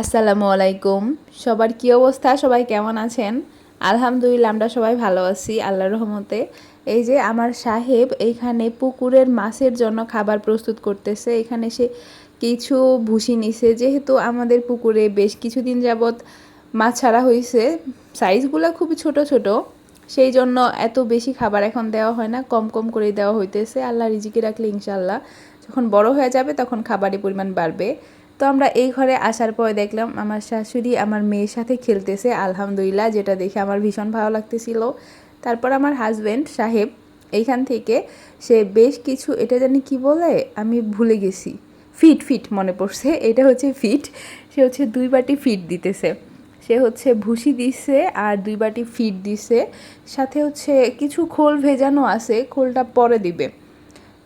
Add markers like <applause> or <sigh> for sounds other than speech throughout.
আসসালামু আলাইকুম। সবার কি অবস্থা? সবাই কেমন আছেন? আলহামদুলিল্লাহ, আমরা সবাই ভালো আছি, আল্লাহর রহমতে। এই যে আমার সাহেব এইখানে পুকুরের মাছের জন্য খাবার প্রস্তুত করতেছে। এখানে সে কিছু ভুসি নিছে। যেহেতু আমাদের পুকুরে বেশ কিছুদিন যাবৎ মাছ ছাড়া হয়েছে সাইজগুলো খুবই ছোট ছোট, সেই জন্য এত বেশি খাবার এখন দেওয়া হয় না। কম কম করে দেওয়া হইতেছে। আল্লাহ রিজিকে রাখলে ইনশাল্লাহ যখন বড় হয়ে যাবে তখন খাবারের পরিমাণ বাড়বে। তো আমরা এই ঘরে আসার পরে দেখলাম আমার শাশুড়ি আমার মেয়ের সাথে খেলতেছে, আলহামদুলিল্লাহ, যেটা দেখে আমার ভীষণ ভালো লাগতেছিল। তারপর আমার হাজব্যান্ড সাহেব, এইখান থেকে সে বেশ কিছু, এটা জানি কি বলে, আমি ভুলে গেছি। ফিট ফিট মনে পড়ছে, এটা হচ্ছে ফিট। সে হচ্ছে দুই বাটি ফিট দিতেছে। সে হচ্ছে ভুসি দিছে আর দুই বাটি ফিট দিছে। সাথে হচ্ছে কিছু খোল ভেজানো আছে, খোলটা পরে দিবে।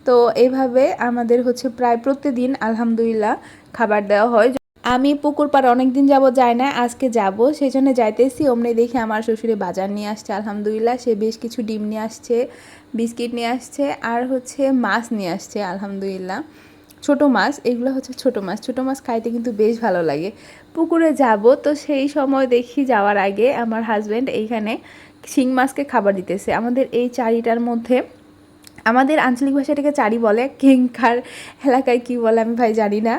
তো এইভাবে আমাদের হচ্ছে প্রায় প্রত্যেকদিন, আলহামদুলিল্লাহ খাবার দেওয়া হয়। আমি পুকুর পাড়ে অনেক দিন যাব যাই না, আজকে যাব। সেই জন্য যাইতেছি। অমনি দেখে আমার শ্বশুরে বাজার নিয়ে আসছে, আলহামদুলিল্লাহ। সে বেশ কিছু ডিম নিয়ে আসছে, বিস্কিট নিয়ে আসছে, আর হচ্ছে মাছ নিয়ে আসছে, আলহামদুলিল্লাহ। ছোট মাছ, এগুলো হচ্ছে ছোট মাছ। ছোট মাছ খাইতে কিন্তু বেশ ভালো লাগে। পুকুরে যাব, তো সেই সময় দেখি যাওয়ার আগে আমার হাজব্যান্ড এইখানে শিং মাছকে খাবার দিতেছে। আমাদের এই চারিটার মধ্যে আমাদের আঞ্চলিক ভাষায় এটাকে চারি বলে কেঙ্কার এলাকায় কি বলে আমি ভাই জানি না।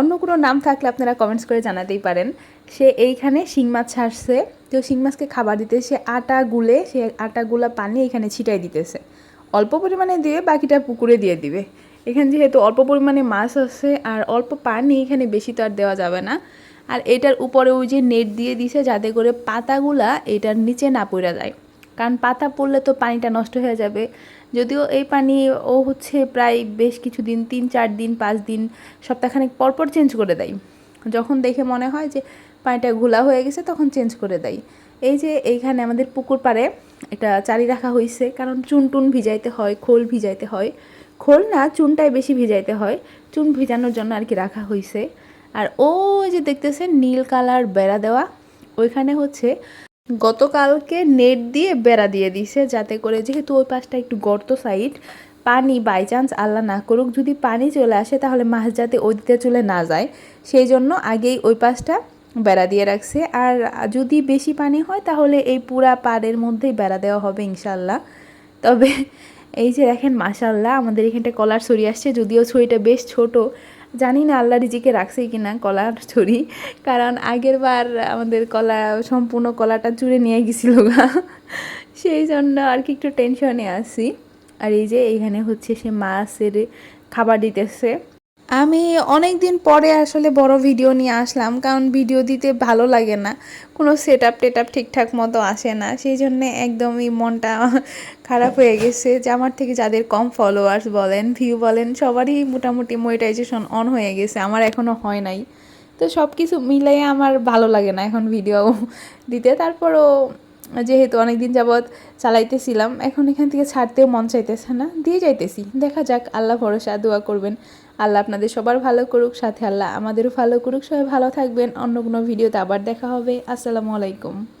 অন্য কোনো নাম থাকলে আপনারা কমেন্টস করে জানাতেই পারেন। সে এইখানে শিং মাছ ছাড়ছে, তো শিং মাছকে খাবার দিতে সে আটা গুলে, সে আটা গুলা পানি এখানে ছিটাই দিতেছে। অল্প পরিমাণে দিয়ে বাকিটা পুকুরে দিয়ে দিবে। এখানে যেহেতু অল্প পরিমাণে মাছ আছে আর অল্প পানি এখানে বেশি তো আর দেওয়া যাবে না। আর এটার উপরে ওই যে নেট দিয়ে দিছে, যাতে করে পাতাগুলা এটার নিচে না পড়ে যায়। কারণ পাতা পড়লে তো পানিটা নষ্ট হয়ে যাবে। যদিও এই পানি ও হচ্ছে প্রায় বেশ কিছুদিন, তিন, চার দিন, পাঁচ দিন, সপ্তাহখানেক পরপর চেঞ্জ করে দেয়। যখন দেখে মনে হয় যে পানিটা ঘোলা হয়ে গেছে তখন চেঞ্জ করে দেয়। এই যে এইখানে আমাদের পুকুর পাড়ে এটা চারি রাখা হয়েছে কারণ চুন টুন ভিজাইতে হয়, খোল ভিজাইতে হয়। খোল না, চুনটাই বেশি ভিজাইতে হয়। চুন ভিজানোর জন্য আর কি রাখা হয়েছে আর ওই যে দেখতেছেন নীল কালার বেড়া দেওয়া, ওইখানে হচ্ছে গতকালকে নেট দিয়ে বেড়া দিয়ে দিছে, যাতে করে যেহেতু ওই পাশটা একটু গর্ত সাইড পানি বাই চান্স আল্লাহ না করুক, যদি পানি চলে আসে তাহলে মাছ যাতে ওই দিকে চলে না যায়। সেই জন্য আগেই ওই পাশটা বেড়া দিয়ে রাখছে। আর যদি বেশি পানি হয় তাহলে এই পুরা পাড়ের মধ্যেই বেড়া দেওয়া হবে ইনশাল্লাহ তবে এই যে দেখেন মাশাল্লাহ আমাদের এখানটা কলার ছড়ি আসছে, যদিও ছড়িটা বেশ ছোট জানি না আল্লাহ রিজিকে রাখছে কি না কলার ছড়ি কারণ আগের বার আমাদের কলা, সম্পূর্ণ কলাটা চুড়ে নিয়ে গেছিল গা। সেই জন্য আর কি একটু টেনশনে আছি। আর এই যে এইখানে হচ্ছে সে মাছের খাবার দিতেছে। আমি অনেক দিন পরে আসলে বড় ভিডিও নিয়ে আসলাম, কারণ ভিডিও দিতে ভালো লাগে না। কোনো সেট আপ টেট আপ ঠিকঠাক মতো আসে না, সেই জন্যে একদমই মনটা <laughs> খারাপ হয়ে গেছে যে আমার থেকে যাদের কম ফলোয়ার্স বলেন ভিউ বলেন, সবারই মোটামুটি মনিটাইজেশন অন হয়ে গেছে, আমার এখনও হয় নাই। তো সব কিছু মিলাই আমার ভালো লাগে না এখন ভিডিও দিতে। তারপরও যেহেতু অনেকদিন যাবৎ চালাইতেছিলাম, এখন এখান থেকে ছাড়তেও মন চাইতেছে না। দিয়ে যাইতেছি। দেখা যাক, আল্লাহ ভরসা, দোয়া করবেন। আল্লাহ আপনাদের সবার ভালো করুক, সাথে আল্লাহ আমাদেরও ভালো করুক। সবাই ভালো থাকবেন। অন্য কোনো ভিডিওতে আবার দেখা হবে। আসসালামু আলাইকুম।